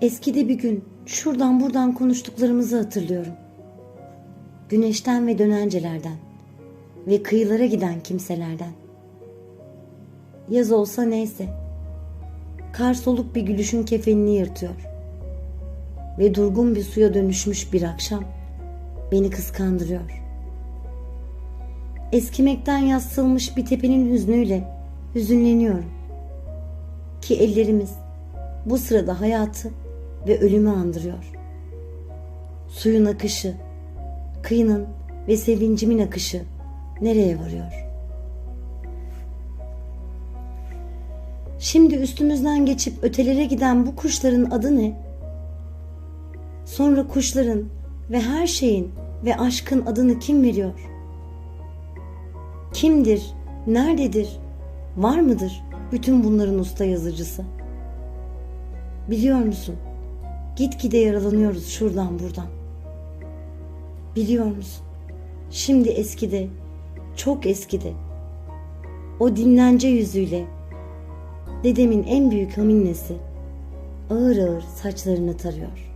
Eskide bir gün şuradan buradan konuştuklarımızı hatırlıyorum. Güneşten ve dönencelerden ve kıyılara giden kimselerden. Yaz olsa neyse. Kar soluk bir gülüşün kefenini yırtıyor. Ve durgun bir suya dönüşmüş bir akşam beni kıskandırıyor. Eskimekten yassılmış bir tepenin hüznüyle hüzünleniyorum. Ki ellerimiz bu sırada hayatı ve ölümü andırıyor. Suyun akışı, kıyının ve sevincimin akışı nereye varıyor? Şimdi üstümüzden geçip ötelere giden bu kuşların adı ne? Sonra kuşların ve her şeyin ve aşkın adını kim veriyor? Kimdir? Nerededir? Var mıdır bütün bunların usta yazıcısı? Biliyor musun? Gitgide yaralanıyoruz şuradan buradan. Biliyor musun? Şimdi eskide, çok eskide. O dinlence yüzüyle dedemin en büyük haminnesi ağır ağır saçlarını tarıyor.